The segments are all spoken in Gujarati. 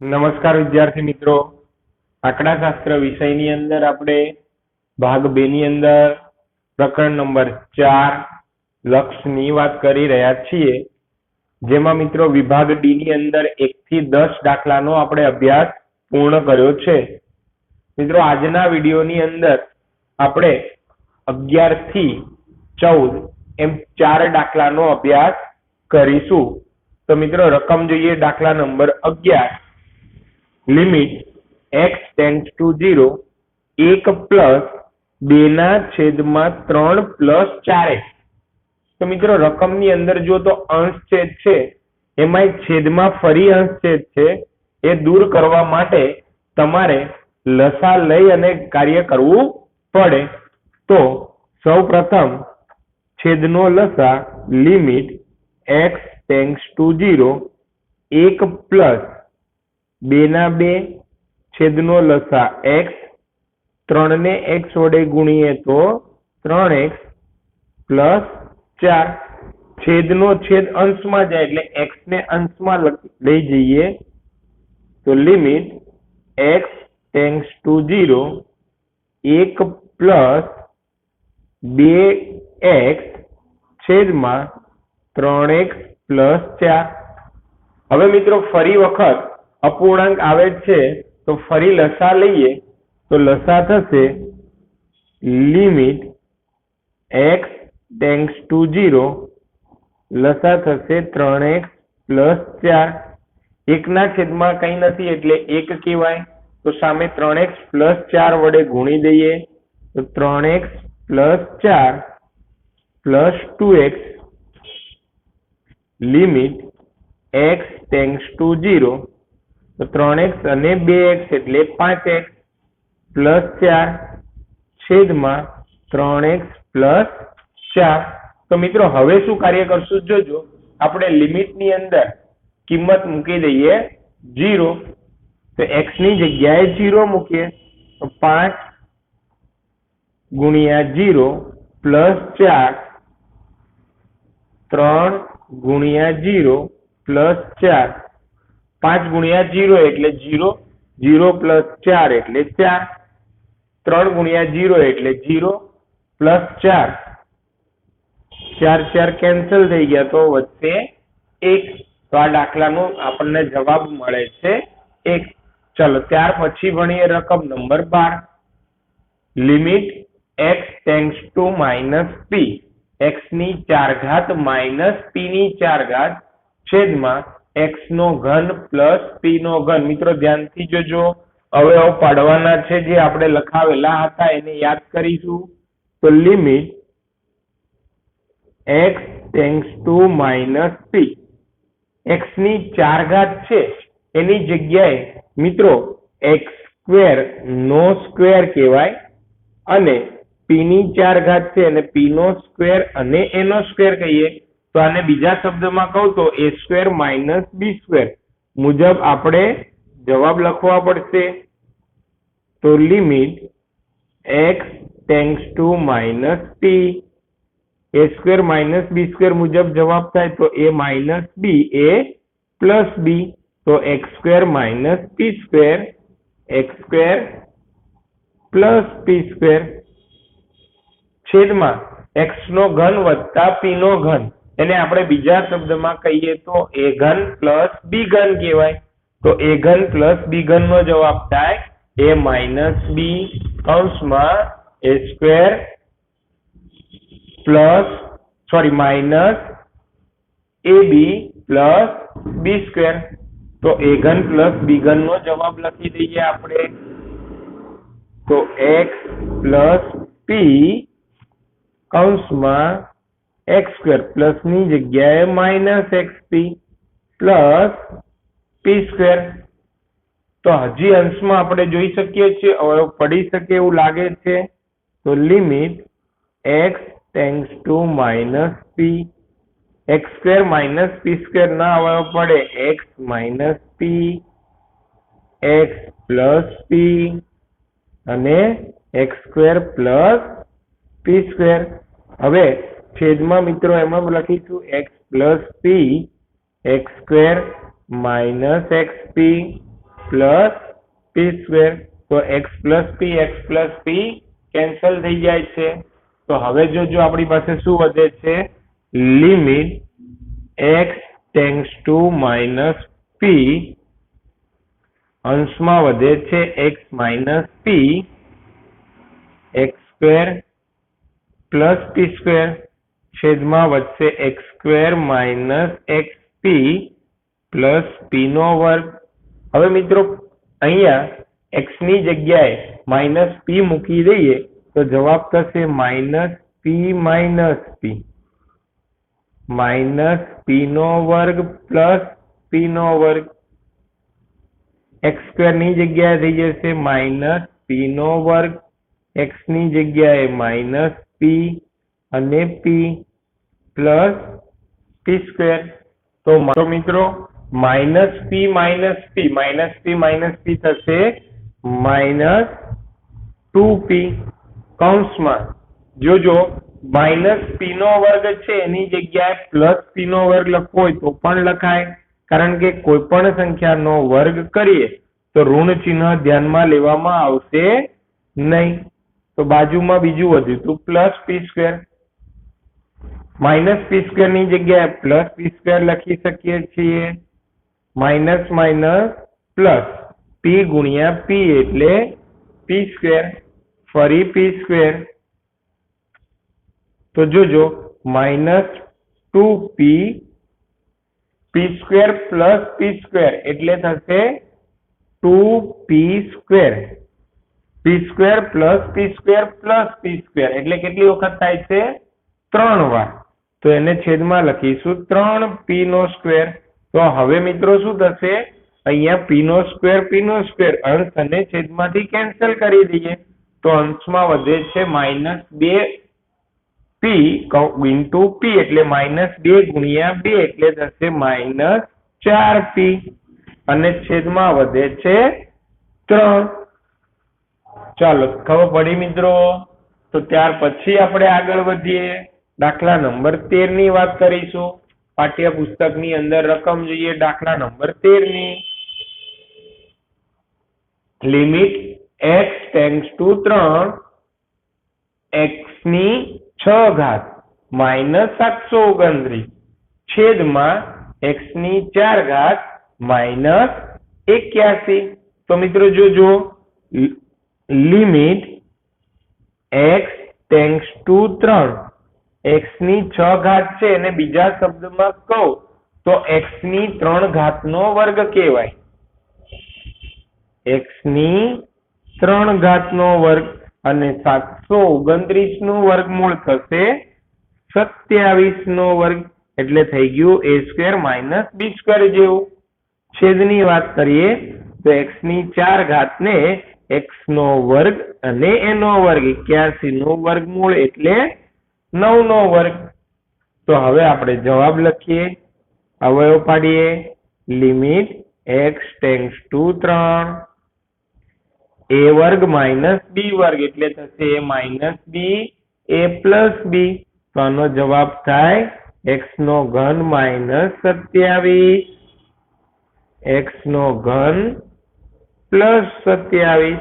નમસ્કાર વિદ્યાર્થી મિત્રો. આંકડાશાસ્ત્ર વિષયની અંદર આપણે ભાગ બે ની અંદર પ્રકરણ નંબર ચાર, લક્ષની વાત કરી રહ્યા છીએ. જેમાં મિત્રો વિભાગ ડી ની અંદર એક થી દસ દાખલાનો આપણે અભ્યાસ પૂર્ણ કર્યો છે. મિત્રો આજના વિડીયોની અંદર આપણે અગિયારથી ચૌદ એમ ચાર દાખલાનો અભ્યાસ કરીશું. તો મિત્રો રકમ જોઈએ દાખલા નંબર અગિયાર. Limit x tend to zero એક પ્લસ બે ના છેદમાં ત્રણ પ્લસ ચાર. એક્સ તો મિત્રો, રકમની અંદર જો તો અંશ છેદ છે, એમાંય છેદમાં ફરી અંશ છેદ છે, એ દૂર કરવા માટે તમારે લસા લઈ અને કાર્ય કરવું પડે. તો સૌ પ્રથમ છેદનો લસા limit x tends to zero એક પ્લસ બે ના બે, છેદનો લસા એક્સ ત્રણ ને એક્સ વડે ગુણીએ તો ત્રણ એક્સ પ્લસ ચાર. છેદનો છેદ અંશમાં જાય એટલે એક્સ ને અંશમાં લઈ જઈએ તો limit x tends to zero એક પ્લસ બે એક્સ છેદમાં ત્રણ એક્સ પ્લસ ચાર. હવે મિત્રો ફરી વખત અપૂર્ણાંક આવે છે, તો ફરી લસા લઈએ, તો લસા થશે limit x tends to zero, લસા થશે ત્રણ એક્સ પ્લસ ચાર. એકના છેદમાં કંઈ નથી એટલે એક કહેવાય. તો સામે ત્રણ એક્સ પ્લસ ચાર વડે ગુણી દઈએ, તો ત્રણ એક્સ પ્લસ ચાર plus two x limit x tends to zero. તો ત્રણ એક્સ અને બે એક્સ એટલે પાંચ એક્સ પ્લસ ચાર છેદમાં ત્રણ એક્સ પ્લસ ચાર. તો મિત્રો, હવે શું કાર્ય કરશું જોજો. આપણે લિમિટની અંદર કિંમત મૂકી દઈએ જીરો તો એક્સની જગ્યાએ જીરો મૂકીએ. તો પાંચ ગુણ્યા જીરો પ્લસ ચાર. ત્રણ ગુણ્યા જીરો પ્લસ ચાર. પાંચ ગુણ્યા જીરો એટલે જીરો જીરો પ્લસ ચાર એટલે ચાર. ત્રણ ગુણ્યા જીરો એટલે જીરો પ્લસ ચાર. ચાર ચાર કેન્સલ થઈ ગયા તો વચ્ચે એક. તો આ દાખલાનો આપણને જવાબ મળે છે એક. ચલો, ત્યાર પછી ભણીએ રકમ number bar. Limit x tends to minus P. એક્સની ચાર ઘાત માઇનસ પી ની ચાર ઘાત છેદમાં એક્સ નો ઘન પ્લસ પી નો ઘન. મિત્રો, ધ્યાનથી જોજો. અવયવ પાડવાના છે જે આપણે લખાવેલા હતા, એને યાદ કરીશું. તો limit x tends to minus P એક્સની ચાર ઘાત છે. એની જગ્યાએ, મિત્રો એક્સ સ્ક્વેર નો સ્ક્વેર કહેવાય અને પી ની ચાર ઘાત છે. અને પી નો સ્ક્વેર અને એનો સ્ક્વેર કહીએ. તો આને બીજા શબ્દમાં કહું તો A square minus B square. મુજબ આપણે જવાબ લખવા પડશે તો limit x tends to minus P A square minus B square મુજબ જવાબ થાય તો એ માઇનસ બી એ પ્લસ બી. તો x square minus P square, x square plus P square. છેદમાં એક્સ નો ઘન વત્તા પી નો ઘન. એને આપણે બીજા શબ્દમાં કહીએ તો એ પ્લસ બી ઘન કહેવાય. તો એ પ્લસ બી ઘન નો જવાબ થાય એ માઇનસ બી કૌંસમાં A square plus, sorry, minus A B plus B square. તો એ પ્લસ બી ઘન નો જવાબ લખી દઈએ આપણે. તો એક્સ પ્લસ પી કૌંસમાં એક્સ સ્ક્વેર પ્લસની જગ્યાએ minus x P plus P square તો હજી અંશમાં આપણે જોઈ શકીએ છીએ અવયવ પડી શકે એવું લાગે છે. તો limit x tends to minus P x square minus P square ના અવયવ પડે. X minus P x plus P અને x square plus P square હવે છેદમાં મિત્રો, એમાં લખીશું x plus P x square minus x P plus P square તો x plus P x plus P cancel થઈ જાય છે. તો હવે જોજો આપણી પાસે શું વધે છે? Limit x tends to minus P અંશમાં વધે છે x minus P x square plus P square છેદમાં વધશે x square minus x P plus P નો વર્ગ. હવે મિત્રો, અહીંયા એક્સની જગ્યાએ માઇનસ પી મૂકી દઈએ તો જવાબ થશે minus P minus P minus P નો વર્ગ પ્લસ પી નો વર્ગ. એક્સ સ્ક્વેરની જગ્યાએ થઈ જશે માઇનસ પી નો વર્ગ. એક્સની જગ્યાએ માઇનસ પી અને પી પ્લસ પી સ્ક્વેર. તો મારો મિત્રો, minus P minus P minus P minus P થશે માઇનસ ટુ પી કૌંસમાં. જોજો, માઇનસ પી નો વર્ગ છે એની જગ્યાએ પ્લસ પી નો વર્ગ લખવો હોય તો પણ લખાય. કારણ કે કોઈ પણ સંખ્યાનો વર્ગ કરીએ તો ઋણ ચિહ્ન ધ્યાનમાં લેવામાં આવશે નહીં. તો બાજુમાં બીજું વધ્યું તો plus P square. Minus P સ્ક્વેરની જગ્યાએ પ્લસ પી સ્ક્વેર લખી શકીએ છીએ માઇનસ માઇનસ પ્લસ પી ગુણ્યા પી એટલે પી સ્ક્વેર ફરી પી સ્ક્વેર તો જોજો minus two P P square plus P square એટલે થશે two P square P square plus P square plus P square એટલે કેટલી વખત થાય છે ત્રણ વાર તો એને છેદમાં લખીશું ત્રણ પી નો સ્ક્વેર તો હવે મિત્રો શું થશે? અહીંયા પી નો સ્ક્વેર પી નો સ્ક્વેર અંશ અને છેદમાંથી કેન્સલ કરી દઈએ. તો અંશમાં વધે છે માઇનસ બે પી ઇન્ટુ પી એટલે માઇનસ બે ગુણ્યા બે એટલે થશે માઇનસ ચાર પી અને છેદમાં વધે છે ત્રણ. ચાલો, ખબર પડી મિત્રો? તો ત્યાર પછી આપણે આગળ વધીએ. દાખલા નંબર તેરની વાત કરીશું. પાઠ્યપુસ્તકની અંદર રકમ જોઈએ. દાખલા નંબર તેરની. લિમિટ એક્સ ટેન્સ ટુ ત્રણ એક્સની છ ઘાત માઇનસ સાતસો ઓગણત્રીસ છેદમાં એક્સની ચાર ઘાત માઇનસ એક્યાસી. તો મિત્રો જોજો, લિમિટ એક્સ ટેન્સ ટુ ત્રણ એક્સની છ ઘાત છે અને બીજા શબ્દમાં કહું, તો એક્સની ત્રણ ઘાતનો વર્ગ કહેવાય. એક્સની ત્રણ ઘાતનો વર્ગ અને સાતસો ઓગણત્રીસનું વર્ગમૂળ થશે સત્યાવીસ નો વર્ગ, એટલે થઈ ગયું A square minus B square જેવું. છેદની વાત કરીએ, તો એક્સની ચાર ઘાત ને એક્સ નો વર્ગ અને એનો વર્ગ એક્યાસી નું વર્ગમૂળ એટલે નવ નો વર્ગ. તો હવે આપણે જવાબ લખીએ. અવયવ પાડીએ. લિમિટ એક્સ ટેન્સ ટુ ત્રણ. એ વર્ગ માઇનસ બી વર્ગ એટલે થશે એ માઇનસ બી, એ પ્લસ બી. તો આનો જવાબ થાય એક્સ નો ઘન માઇનસ સત્યાવીસ. એક્સ નો ઘન પ્લસ સત્યાવીસ.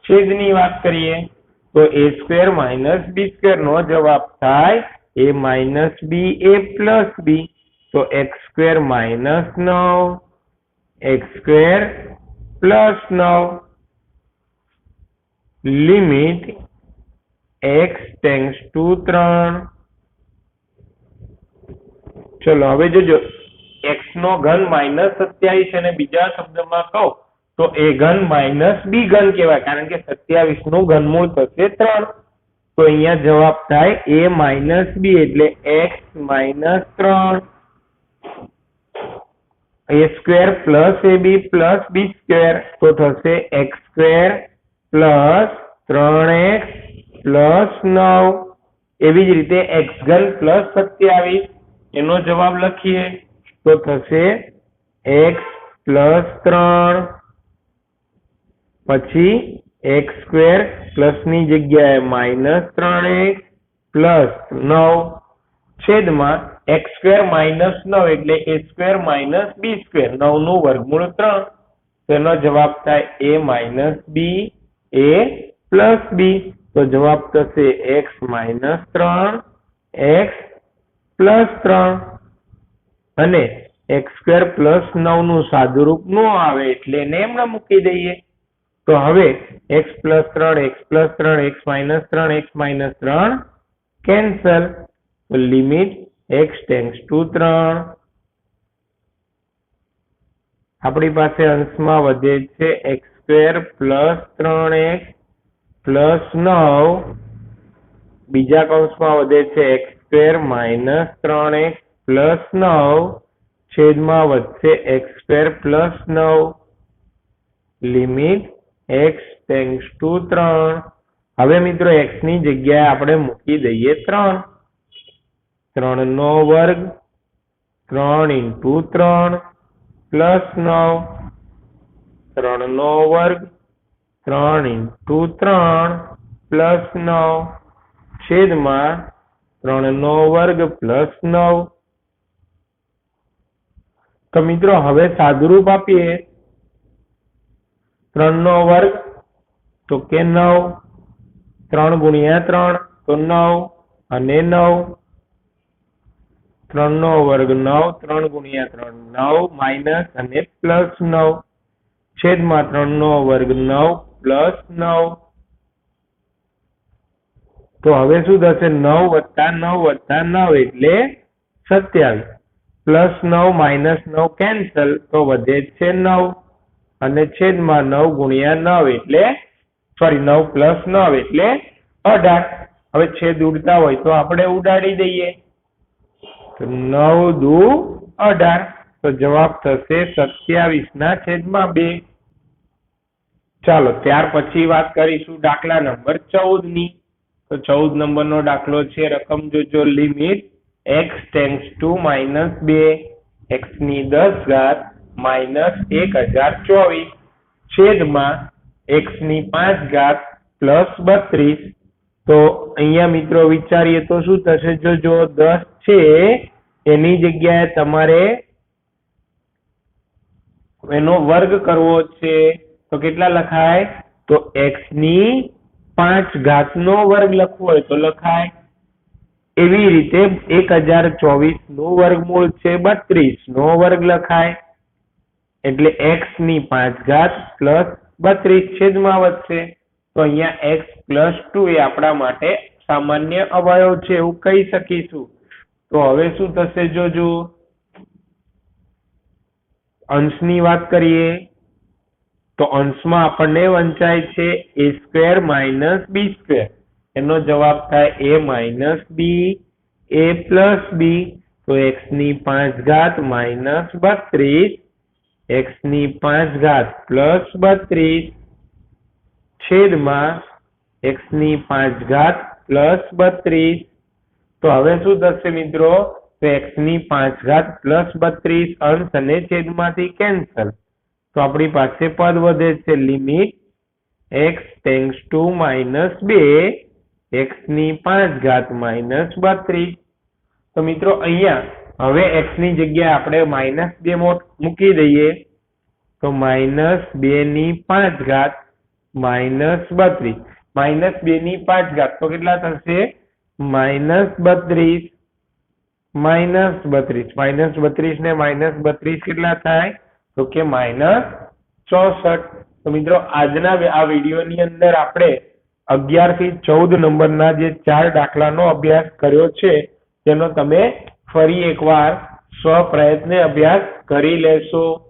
છેદની વાત કરીએ. તો A square minus B square નો જવાબ થાય A minus B A plus B તો એક્સ સ્ક્વેર માઇનસ નવ એક્સ સ્ક્વેર પ્લસ નવ. લિમિટ એક્સ ટેન્સ ટુ ત્રણ. ચલો, હવે જોજો. એક્સ નો ઘન માઇનસ સત્યાવીસ અને બીજા શબ્દમાં કહું. તો એ ઘન માઇનસ બી ઘન કહેવાય. કારણ કે સત્યાવીસનું ઘનમૂળ થશે ત્રણ. તો અહીંયા જવાબ થાય એ માઇનસ બી એટલે એક્સ માઇનસ ત્રણ. A square plus A B plus B square તો થશે એક્સ સ્ક્વેર પ્લસ ત્રણ એક્સ પ્લસ નવ. એવી જ રીતે એક્સ ઘન પ્લસ સત્યાવીસ. એનો જવાબ લખીએ. તો થશે એક્સ પ્લસ ત્રણ. પછી એક્સ સ્ક્વેર પ્લસની જગ્યાએ માઇનસ ત્રણ એક્સ પ્લસ નવ છેદમાં એક્સ સ્ક્વેર માઇનસ નવ એટલે A square minus B square. નવનું વર્ગમૂળ ત્રણ. તેનો જવાબ થાય એ માઇનસ બી એ પ્લસ બી તો જવાબ થશે એક્સ માઇનસ ત્રણ એક્સ પ્લસ ત્રણ. અને એક્સ સ્ક્વેર પ્લસ નવનું સાદુરૂપ ન આવે એટલે એને એમને મૂકી દઈએ. તો હવે એક્સ પ્લસ ત્રણ એક્સ પ્લસ ત્રણ એક્સ માઇનસ ત્રણ એક્સ માઇનસ ત્રણ cancel limit x tends to ત્રણ. આપણી પાસે અંશમાં વધે છે એક્સ સ્ક્વેર પ્લસ ત્રણ એક્સ પ્લસ નવ. બીજા કૌંસમાં વધે છે એક્સ સ્ક્વેર માઇનસ ત્રણ એક્સ પ્લસ નવ. છેદમાં વધશે એક્સ સ્ક્વેર પ્લસ નવ. લિમિટ એક્સ ટેન્સ ટુ ત્રણ. હવે મિત્રો એક્સની જગ્યાએ આપણે મૂકી દઈએ ત્રણ. ત્રણ નો વર્ગ ત્રણ ઇન્ટુ ત્રણ પ્લસ નવ. ત્રણ નો વર્ગ ત્રણ ઇન્ટુ ત્રણ પ્લસ નવ. છેદમાં ત્રણ નો વર્ગ પ્લસ નવ. તો મિત્રો હવે સાદુરૂપ આપીએ. ત્રણ નો વર્ગ, તો કે નવ? ત્રણ ગુણ્યા ત્રણ, તો નવ અને નવ. ત્રણ નો વર્ગ નવ, ત્રણ ગુણ્યા ત્રણ નવ, માઇનસ અને પ્લસ નવ. છેદમાં ત્રણ નો વર્ગ નવ, પ્લસ નવ. તો હવે શું થશે? નવ વત્તા નવ વત્તા નવ એટલે સત્યાવીસ. પ્લસ નવ, માઇનસ નવ, કેન્સલ. તો વધે છે નવ. અને છેદમાં નવ ગુણ્યા નવ એટલે સોરી નવ પ્લસ નવ એટલે અઢાર. હવે છેદ ઉડતા હોય તો આપણે ઉડાડી દઈએ. નવ દુ અઢાર. તો જવાબ થશે સત્યાવીસ ના છેદમાં બે. ચાલો, ત્યાર પછી વાત કરીશું દાખલા નંબર ચૌદની. તો ચૌદ નંબરનો દાખલો છે, રકમ જોજો, limit x tends to minus બે. એક્સની દસ ઘાત માઇનસ એક હજાર ચોવીસ છેદમાં એક્સની પાંચ ઘાત પ્લસ બત્રીસ. તો અહીંયા મિત્રો વિચારીએ તો શું થશે? જો જો દસ છે, એની જગ્યાએ તમારે એનો વર્ગ કરવો છે. તો કેટલા લખાય? તો એક્સની પાંચ ઘાત નો વર્ગ લખવો હોય તો લખાય એવી રીતે એક હજાર ચોવીસનું વર્ગમૂળ છે બત્રીસ નો વર્ગ લખાય. એટલે એક્સની પાંચ ઘાત પ્લસ બત્રીસ છેદમાં વધશે. તો અહીંયા એક્સ પ્લસ ટુ એ આપણા માટે સામાન્ય અવયવ છે એવું કહી શકીશું. તો હવે શું થશે જોજો? અંશની વાત કરીએ. તો અંશમાં આપણને વંચાય છે A square minus B square એનો જવાબ થાય એ માઇનસ બી એ પ્લસ બી તો એક્સની પાંચ ઘાત માઇનસ બત્રીસ એક્સની પાંચ ઘાત પ્લસ બત્રીસ છેદમાં એક્સની પાંચ ઘાત પ્લસ બત્રીસ. તો હવે શું થશે મિત્રો? તો એક્સની પાંચ ઘાત પ્લસ બત્રીસ અંશ અને છેદમાંથી કેન્સલ તો આપણી પાસે પદ વધે છે. Limit x tends to minus બે. એક્સની પાંચ ઘાત માઇનસ બત્રીસ. તો મિત્રો અહીંયા હવે એક્સની જગ્યાએ આપણે માઇનસ બે મૂકી દઈએ, તો માઇનસ બે ની પાંચ ઘાત માઇનસ બત્રીસ. માઇનસ બે ની પાંચ ઘાત, તો કેટલા થશે? માઇનસ બત્રીસ માઇનસ બત્રીસ. માઇનસ બત્રીસ ને માઇનસ બત્રીસ કેટલા થાય? તો કે માઇનસ ચોસઠ. તો મિત્રો, આજના આ વિડીયોની અંદર આપણે અગિયારથી ચૌદ નંબરના જે ચાર દાખલાનો અભ્યાસ કર્યો છે, તેનો તમે ફરી એકવાર સ્વપ્રયત્ને અભ્યાસ કરી લેશો.